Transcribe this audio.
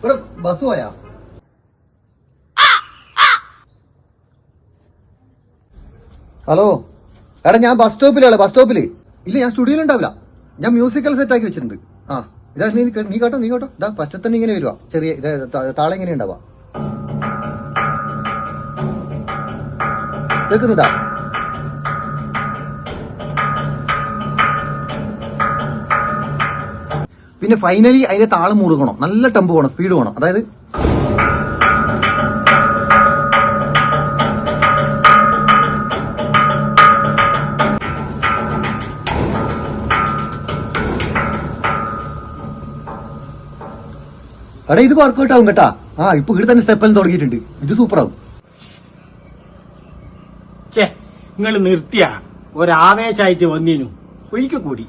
ഇവിടെ ബസ് പോയാ? ഹലോ? എടാ ഞാൻ ബസ് സ്റ്റോപ്പിലാണ് ബസ് സ്റ്റോപ്പിൽ ഇല്ല ഞാൻ സ്റ്റുഡിയോയിൽ ഉണ്ടാവില്ല. ഞാൻ മ്യൂസിക്കൽ സെറ്റ് ആക്കി വെച്ചിട്ടുണ്ട്. ആ ഇതാ നീ നീ കേട്ടോ നീ കേട്ടോ. ഇതാ പച്ചത്തന്നെ ഇങ്ങനെ വരുവാ. ചെറിയ താളെ ഇങ്ങനെ ഉണ്ടാവാ. കേൾക്കുന്നുണ്ടാ? പിന്നെ ഫൈനലി അതിന്റെ താളം മുറുകണം. നല്ല ടെമ്പ് വേണം സ്പീഡ് വേണം. അതായത് എടാ ഇത് വർക്കൗട്ട് ആവും കേട്ടാ. ആ ഇപ്പൊ ഇവിടെ തന്നെ സ്റ്റെപ്പെല്ലാം തുടങ്ങിയിട്ടുണ്ട്. ഇത് ചേ നിങ്ങൾ നിർത്തിയ. ഒരാവേശായിട്ട് വന്നീനു. ഒരിക്കൽ കൂടി.